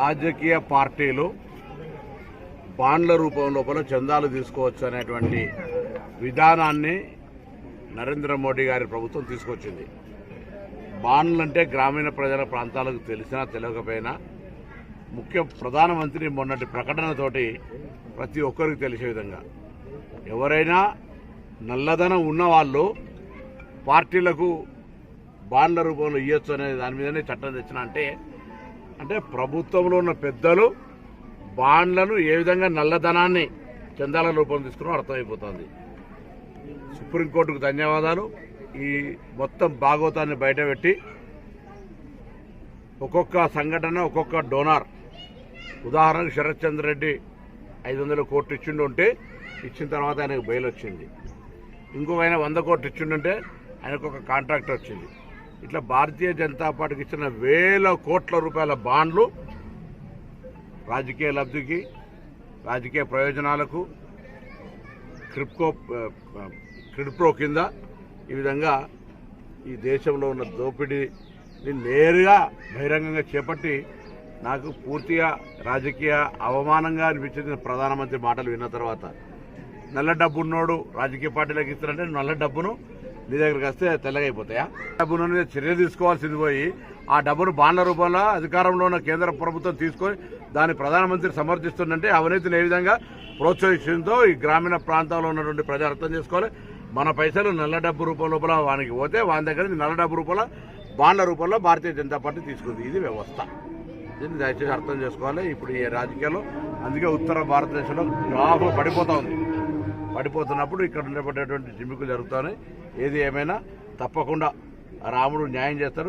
రాజకీయ పార్టీలు బాండ్ల రూపం లోపల చందాలు తీసుకోవచ్చు అనేటువంటి విధానాన్ని నరేంద్ర మోడీ గారి ప్రభుత్వం తీసుకొచ్చింది. బాండ్లు అంటే గ్రామీణ ప్రజల ప్రాంతాలకు తెలిసినా తెలియకపోయినా ముఖ్య ప్రధానమంత్రి మొన్నటి ప్రకటనతోటి ప్రతి ఒక్కరికి తెలిసే విధంగా ఎవరైనా నల్లధనం ఉన్నవాళ్ళు పార్టీలకు బాండ్ల రూపంలో ఇవ్వచ్చు అనే దాని మీదనే చట్టం తెచ్చిన అంటే అంటే ప్రభుత్వంలో ఉన్న పెద్దలు బాండ్లను ఏ విధంగా నల్లధనాన్ని చందాల రూపం తీసుకున్నా అర్థమైపోతుంది. సుప్రీంకోర్టుకు ధన్యవాదాలు. ఈ మొత్తం భాగవతాన్ని బయటపెట్టి ఒక్కొక్క సంఘటన ఒక్కొక్క డోనార్. ఉదాహరణకు శరత్ చంద్ర రెడ్డి ఐదు వందల కోట్లు ఇచ్చిండు ఉంటే ఇచ్చిన తర్వాత ఆయనకు బెయిల్ వచ్చింది. ఇంకొక ఆయన వంద కోట్లు ఇచ్చిండుంటే ఆయనకు ఒక కాంట్రాక్ట్ వచ్చింది. ఇట్లా భారతీయ జనతా పార్టీకి ఇచ్చిన వేల కోట్ల రూపాయల బాండ్లు రాజకీయ లబ్ధికి రాజకీయ ప్రయోజనాలకు క్రిప్కో క్రిప్టో కింద ఈ విధంగా ఈ దేశంలో ఉన్న దోపిడీని నేరుగా బహిరంగంగా చేపట్టి నాకు పూర్తిగా రాజకీయ అవమానంగా అనిపించింది ప్రధానమంత్రి మాటలు విన్న తర్వాత. నల్ల డబ్బు ఉన్నోడు రాజకీయ పార్టీలకు ఇస్తారంటే నల్ల డబ్బును నీ దగ్గరికి వస్తే తెల్లగైపోతాయా డబ్బు నుండి చర్య తీసుకోవాల్సింది పోయి ఆ డబ్బును బాండ్ల రూపంలో అధికారంలో ఉన్న కేంద్ర ప్రభుత్వం తీసుకొని దాన్ని ప్రధానమంత్రి సమర్థిస్తుందంటే అవినీతిని ఏ విధంగా ప్రోత్సహిస్తుందో ఈ గ్రామీణ ప్రాంతాల్లో ఉన్నటువంటి ప్రజలు అర్థం చేసుకోవాలి. మన పైసలు నల్ల డబ్బు రూపం లోపల వానికి పోతే వాని దగ్గర నల్ల డబ్బు రూపంలో బాండ్ల రూపంలో భారతీయ జనతా పార్టీ తీసుకుంది. ఇది వ్యవస్థ. దీన్ని దయచేసి అర్థం చేసుకోవాలి. ఇప్పుడు ఈ రాజకీయాల్లో అందుకే ఉత్తర భారతదేశంలో గ్రాఫ్ పడిపోతూ ఉంది. పడిపోతున్నప్పుడు ఇక్కడ ఉండబడేటువంటి జిమ్మికులు జరుగుతున్నాయి ఏది ఏమైనా తప్పకుండా రాముడు న్యాయం చేస్తారు.